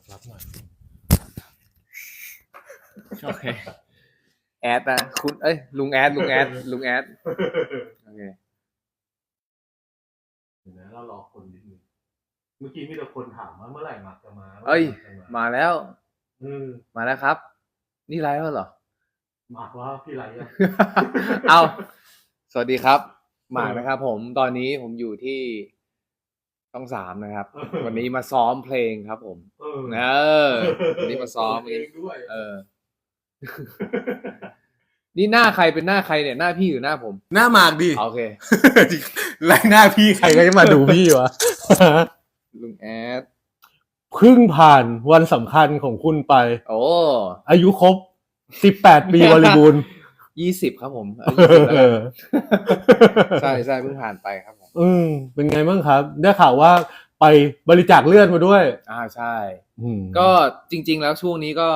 รับรับหน่อยโอเค แอดนะคุณเอ้ย ลุงแอดลุงแอดลุงแอดโอเคเดี๋ยวนะเรารอคนนิดนึงเมื่อกี้มีแต่คนถามว่าเมื่อไหร่หมักจะมาเอ้ยมื่อไหร่หกจะมาแล้วอืมมาแล้วครับ นี่ไลฟ์แล้วเหรอหมักว่าพี่ไรอะเอาสวัสดีครับ หมากนะครับผมตอนนี้ผมอยู่ที่ ช่องสามนะครับ วันนี้มาซ้อมเพลงครับผม เออเออ วันนี้มาซ้อมเองด้วยเออ นี่หน้าใครเป็นหน้าใครเนี่ยหน้าพี่หรือหน้าผมหน้าหมากดิ โอเค ไล่หน้าพี่ใครก็จะมาดูพี่วะ ลุงแอดเพึ่งผ่านวันสำคัญของคุณไป โอ้อายุครบ 18 ปีบริบูรณ์ ยี่สิบครับผมอายุ20แล้วเอกันอใช่ใช่เพิ่งผ่านไปครับผมอืมเป็นไงบ้างครับ ได้ข่าวว่าไปบริจาคเลือดมาด้วย อ่าใช่อืมก็จริง ๆ แล้วช่วงนี้ก็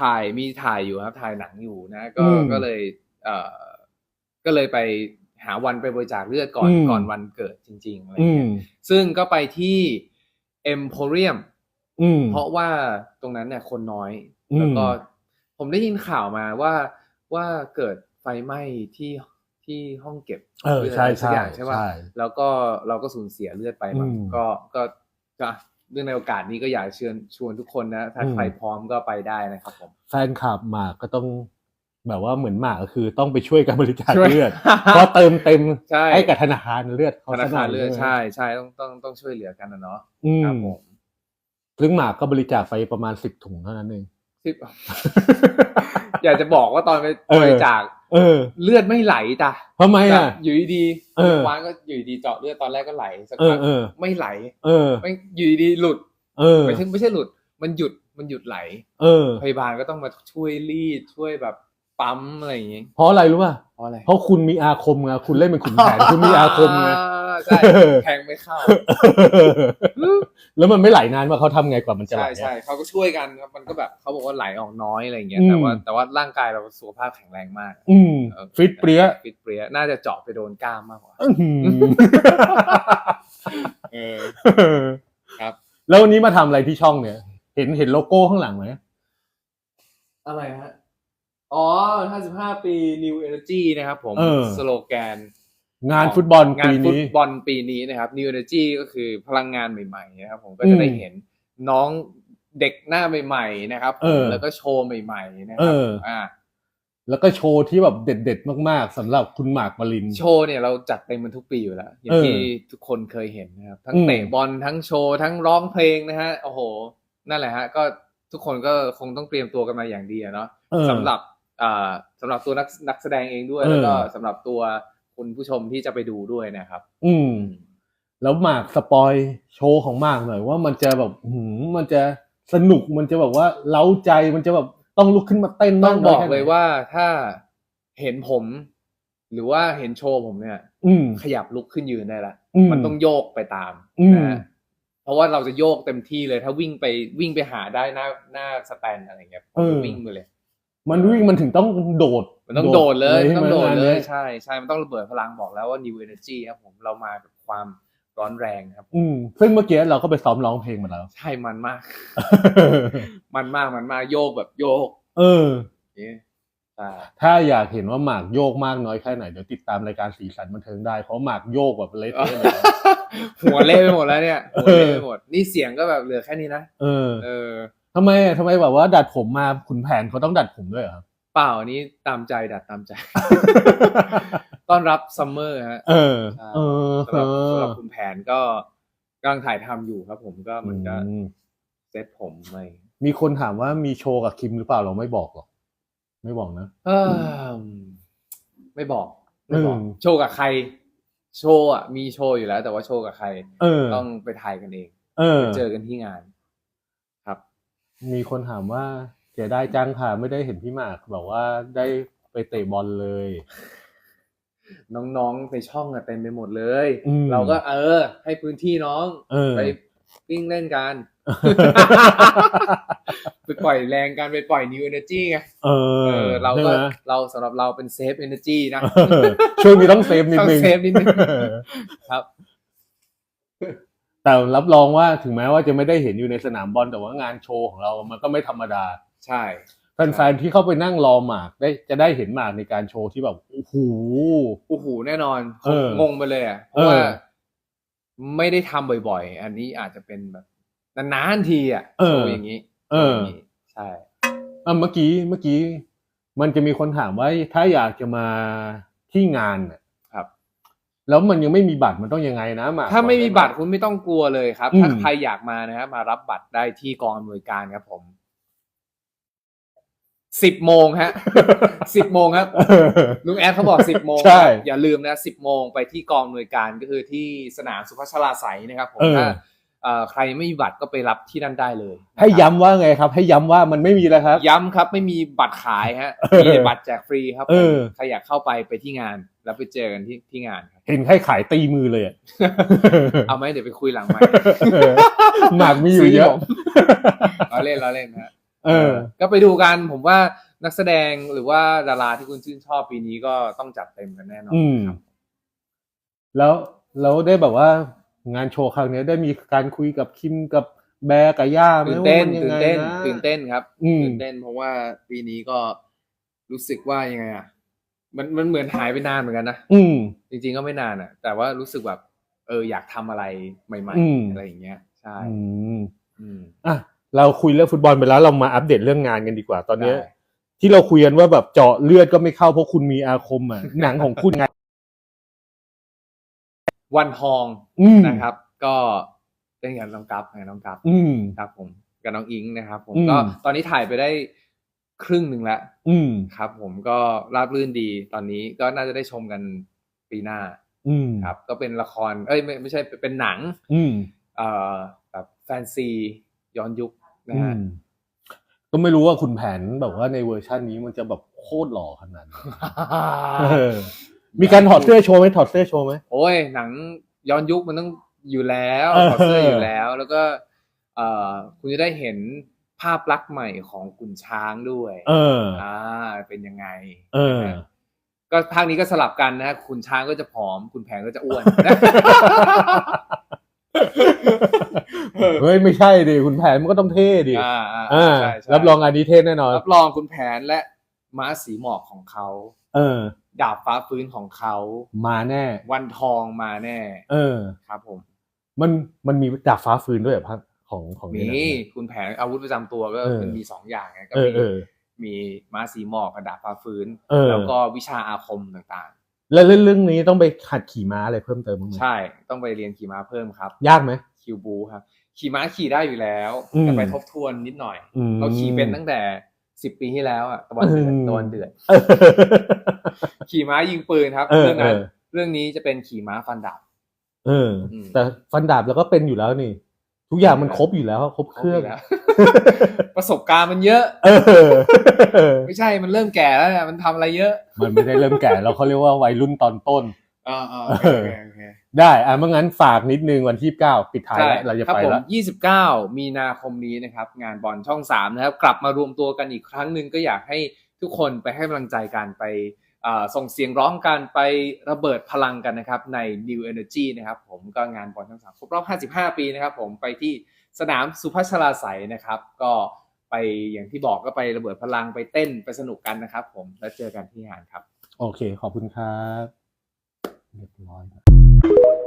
ถ่ายมีถ่ายอยู่ครับ ถ่ายหนังอยู่นะ ก็อืมก็เลย เอ่อก็เลยไปหาวันไปบริจาคเลือดก่อนอืมก่อนวันเกิดจริงๆอะไรอืเงี้มยซึ่งก็ไปที่ Emporium อืมเพราะว่าตรงนั้นเนี่ยคนน้อยอืมแล้วก็ผมได้ยินข่าวมาว่า ว่าเกิดไฟไหม้ที่ที่ห้องเก็บเออลืดใช่อะไรสักใช่อย่างใช่ป่ะใช่แล้วก็เราก็สูญเสียเลือดไปมั้งอืมก็ก็ก็เรื่องในโอกาสนี้ก็อยากเชิญชวนทุกคนนะถ้าอืมใครพร้อมก็ไปได้นะครับผมแฟนคลับหมากก็ต้องแบบว่าเหมือนหมากก็คือต้องไปช่วยกันบริจาคช่วยเลือดเพราะเติมเต็มใช่ให้กับธนาคารเลือดเขาธนาคารเลือดซะหน่ยใช่ใช่ต้องต้องต้องช่วยเหลือกันนะเนาะอืครับมผมซึ่งหมากก็บริจาคไปประมาณสิบถุงเท่านั้นเองที่ อยากจะบอกว่าตอนไปเออบริจาคเออ เลือดไม่ไหลจ้ะทำไมอะแบบอยู่ดีเออวานก็อยู่ดีเจาะเลือดตอนแรกก็ไหลสักเอพัอกเออไม่ไหล เออไม่อยู่ดีหลุด เออไม่ใช่ไม่ใช่หลุด มันหยุดมันหยุดไหล เออ พยาบาลก็ต้องมาช่วยรีดช่วยแบบปั๊มอะไรอย่างงี้เพราะอะไรรู้ป่ะเพราะอะไรเพราะคุณมีอาคมไงคุณเล่นเป็นขุนแผนคุณมีอาคมไงใช่แทงไม่เข้า แล้วมันไม่ไหลนานว่าเขาทำไงกว่ามันจะไหลใช่อะใช่เขาก็ช่วยกันครับมันก็แบบเขาบอกว่าไหลออกน้อยอะไรอย่างเงี้ยอืมแต่ว่าแต่ว่าร่างกายเราสุขภาพแข็งแรงมาก อืมเออฟิตเปรี้ยฟิตเปรี้ยน่าจะเจาะไปโดนกล้ามมากกว่าอื้อหือเออครับ แล้ววันนี้มาทำอะไรที่ช่องเนี่ย เห็นเห็นโลโก้ข้างหลังไหมอะไรฮะอ๋อ 55 ปี New Energy นะครับผมเออสโลแกน งานฟุตบอลงานปีฟุตนี้ บอลปีนี้นะครับ New Energy ก็คือพลังงานใหม่ๆนะครับผมก็จะได้อืมเห็นน้องเด็กหน้าใหม่ ๆ นะครับผมเออ แล้วก็โชว์ใหม่ๆนะคเอรับอ อ่า แล้วก็โชว์ที่แบบเด็ดๆ มากๆสำหรับคุณหมากปริน โชว์เนี่ยเราจัดเต็มมันทุกปีอยู่แล้ว อย่างเออที่ทุกคนเคยเห็นนะครับ ทั้งอืม เตะบอลทั้งโชว์ ทั้งร้องเพลงนะฮะโอ้โห นั่นแหละฮะ ก็ทุกคนก็คงต้องเตรียมตัวกันมาอย่างดีอะเนาะเออ สำหรับอ่าสำหรับตัวนักนักแสดงเองด้วย เออแล้วก็สำหรับตัว คุณผู้ชมที่จะไปดูด้วยนะครับ อืม แล้วหมากสปอยโชว์ของหมากหน่อยว่ามันจะแบบหืมมันจะสนุกมันจะแบบว่าเล้าใจมันจะแบบต้องลุกขึ้นมาเต้นต้องมากบอกน้แค่ไหนเลยว่าถ้าเห็นผม หรือว่าเห็นโชว์ผมเนี่ย อืมขยับลุกขึ้นยืนได้ละอืมมันต้องโยกไปตามอืมนะฮะเพราะว่าเราจะโยกเต็มที่เลย ถ้าวิ่งไปวิ่งไปหาได้หน้าหน้าสแตนอะไรเงี้ยเออวิ่งไปเลย มันวิ่งมันถึงต้องโดด มันต้องโดดเลยมันต้องโดดใช่ไหมเลยงานนี้ใช่ใช่มันต้องระเบิดพลังบอกแล้วว่า new energy ครับผมเรามากับความร้อนแรงครับ อืมซึ่งเมื่อกี้เราก็ไปซ้อมร้องเพลงมาแล้ว ใช่มันมาก มันมากมันมากโยกแบบโยก เออเนี่ยใช่ถ้าอยากเห็นว่าหมากโยกมากน้อยแค่ไหนเดี๋ยวติดตามรายการสีสันบันเทิงได้เพราะหมากโยกแบบเละเทะเลยหัวเละไปหมดแล้วเนี่ยหัวเละไปหมดนี่เสียงก็แบบเหลือแค่นี้นะเออ เออ ทำไมอะทำไมแบบว่าดัดผมมาขุนแผนเขาต้องดัดผมด้วยเหรอครับ เปล่าอันนี้ตามใจดัดตามใจ ต้อนรับซัมเมอร์ฮะเออใช่เออสำหรับสำหรับคุณแผนก็กำลังถ่ายทำอยู่ครับ ผมก็เหมือนก็อืมเซตผมไปมีคนถามว่ามีโชว์กับคิมหรือเปล่าเราไม่บอกหรอกไม่บอกนะเอิ่มไม่บอกไม่บอกอืมโชว์กับใคร โชว์อะมีโชว์อยู่แล้ว แต่ว่าโชว์กับใครเออต้องไปถ่ายกันเองเออเจอกันที่งานครับ มีคนถามว่าเสียดายจังค่ะ ไม่ได้เห็นพี่หมากบอกว่าได้ไปเตะบอลเลย น้องๆในช่องอะเต็มไปหมดเลย อืม เราก็เออ ให้พื้นที่น้องเออ ไปวิ่งเล่นกัน ไปปล่อยแรงกันไปปล่อย new energy ไงเอเอออเราก็ใช่ไหมเราสำหรับเราเป็น safe energy นะเออช่วงนี้ต้องเซฟนิดต้องนึงเซฟนิดนึง ครับ แต่รับรองว่าถึงแม้ว่าจะไม่ได้เห็นอยู่ในสนามบอลแต่ว่างานโชว์ของเรามันก็ไม่ธรรมดา ใช่แฟนๆที่เข้าไปนั่งรอหมากได้จะได้เห็นหมากในการโชว์ที่แบบโอ้โหโอ้โหแน่นอนเอองงไปเลยอะเพเออราะว่าไม่ได้ทำบ่อยๆ อันนี้อาจจะเป็นแบบนานๆทีอะเออโชว์อย่างนี้ เออโชว์ย่างนี้ใช่อะเมื่อกี้เมื่อกี้ มันจะมีคนถามว่าถ้าอยากจะมาที่งานน่ะครับ แล้วมันยังไม่มีบัตรมันต้องยังไงนะหมากถ้าไม่มีอกด้หบัตรคุณไม่ต้องกลัวเลยครับอืมถ้าใครอยากมานะครับมารับบัตรได้ที่กองอำนวยการครับผมสิบโมงฮะสิบโมงครับเออลุงแอดเขาบอกสิบโมงใช่อย่าลืมนะสิบโมงไปที่กองหน่วยการก็คือที่สนามสุพัชราไสยนะครับผมเออถ้าเอ่อ ใครไม่มีบัตรก็ไปรับที่นั่นได้เลยนะครับให้ย้ำว่าไงครับ ให้ย้ำว่ามันไม่มีแล้วครับ ย้ำครับไม่มีบัตรขายฮะเออมีแต่บัตรแจกฟรีครับผมเออใครอยากเข้าไปไปที่งาน แล้วไปเจอกันที่ที่งานครับเห็นให้ขายตีมือเลยอะเอาไหมเดี๋ยวไปคุยหลังไมเออหมากมีอยู่เยอะเราเล่นเราเล่นนะเออ ก็ไปดูกันผมว่านักแสดงหรือว่าดาราที่คุณชื่นชอบปีนี้ก็ต้องจัดเต็มกันแน่นอนอืมครับแล้วแล้วได้แบบว่า งานโชว์ครั้งเนี้ยได้มีการคุยกับคิมกับแบร์กับย่าไหมตื่นเต้นว่ามัตื่นยังไงเต้นนะตื่นเต้นครับอืมตื่นเต้นเพราะว่าปีนี้ก็รู้สึกว่ายังไงอะมันมันเหมือนหายไปนานเหมือนกันนะอืม จริง ๆก็ไม่นานอะ แต่ว่ารู้สึกแบบ เอออยากทำอะไรใหม่อืมๆอะไรอย่างเงี้ย ใช่อืมอืมอะเราคุยเรื่องฟุตบอลไปแล้วเรามาอัปเดตเรื่องงานกันดีกว่าตอนเนี้ยได้ที่เราคุยกันว่าแบบเจาะเลือดก็ไม่เข้าเพราะคุณมีอาคมอะหนังของคุณไง วันทองอืม นะครับ ก็เล่นกับน้องกัฟไงน้องกัฟอืม ครับผมกับน้องอิงนะครับ ผมอืม ก็ตอนนี้ถ่ายไปได้ครึ่งหนึ่งแล้วอืม ครับ ผมก็ราบรื่นดีตอนนี้ก็น่าจะได้ชมกันปีหน้าอืมครับ ก็เป็นละคร เอ้ยไม่ไม่ใช่เป็นหนัง อืมเอ่อแบบแฟนซีย้อนยุคนะอืฮะ มก็ไม่รู้ว่าคุณแผนแบบว่าในเวอร์ชันนี้มันจะแบบโคตรหล่อขนาดไหนเออ มีการถอดเสื้อโชว์ไหมถอดเสื้อโชว์ไหมโอ้ยหนังย้อนยุคมันต้องอยู่แล้วเออถอดเสื้ออยู่แล้ว แล้วก็เอ่อคุณจะได้เห็นภาพลักษณ์ใหม่ของขุนช้างด้วย เอออ่าเป็นยังไง เออนะฮะก็ภาคนี้ก็สลับกันนะฮะขุนช้างก็จะผอมขุนแผนก็จะอ้วนเฮ้ยไม่ใช่ดิคุณแผนมันก็ต้องเท่ดิอ่าอ่าอ่าใช่ใช่รับรองอันนี้เท่แน่นอน รับรองคุณแผนและ ม้าสีหมอกของเขา เออ ดาบฟ้าฟื้นของเขา มาแน่ วันทองมาแน่ เออ ครับผม มัน มันมีดาบฟ้าฟืนด้วยเหรอพักของของมีนี่นะคุณแผนอาวุธประจำตัวก็เออมันมีสองอย่างไงก็เออมีเออมีม้าสีหมอกกับดาบฟ้าฟื้นเออแล้วก็วิชาอาคมต่างแล้วเรื่องเรื่องนี้ต้องไปหัดขี่ม้าอะไรเพิ่มเติมบ้างไหมๆใช่ ต้องไปเรียนขี่ม้าเพิ่มครับ ยากไหมคิวบูครับ ขี่ม้าขี่ได้อยู่แล้วอืมแต่ไปทบทวนนิดหน่อยอืมเราขี่เป็นตั้งแต่ สิบปีที่แล้วอะตะวันเดือดอืมตะวันเดือดเออขี่ม้ายิงปืนครับเออเรื่องนั้นเออเรื่องนี้จะเป็นขี่ม้าฟันดาบเอออืมแต่ฟันดาบเราก็เป็นอยู่แล้วนี่ ทุกอย่างมันครบอยู่แล้วครบเครื่องครบยู่แล้วประสบการณ์มันเยอะ เออ ไม่ใช่มันเริ่มแก่แล้วเนี่ยมันทำอะไรเยอะ มันไม่ได้เริ่มแก่เราเขาเรียกว่าวัยรุ่นตอนต้นอ่าอ่าเออ ได้อะเมื่องั้นฝากนิดนึงวันที่เก้าปิดท้ายใช่แล้วเราจะครับไปผมแล้ว29มีนาคมนี้นะครับ งานบอลช่อง3นะครับ กลับมารวมตัวกันอีกครั้งหนึ่งก็อยากให้ทุกคนไปให้กำลังใจกันไปเอ่อส่งเสียงร้องกันไประเบิดพลังกันนะครับ ใน New Energy นะครับ ผมก็งานบอลช่อง3ครบรอบ 55 ปีนะครับ ผมไปที่สนามสุพัชราไสยนะครับ ก็ไปอย่างที่บอกก็ไประเบิดพลังไปเต้นไปสนุกกันนะครับ ผมแล้วเจอกันที่งานครับ โอเค ขอบคุณครับเรียบร้อย Thank you.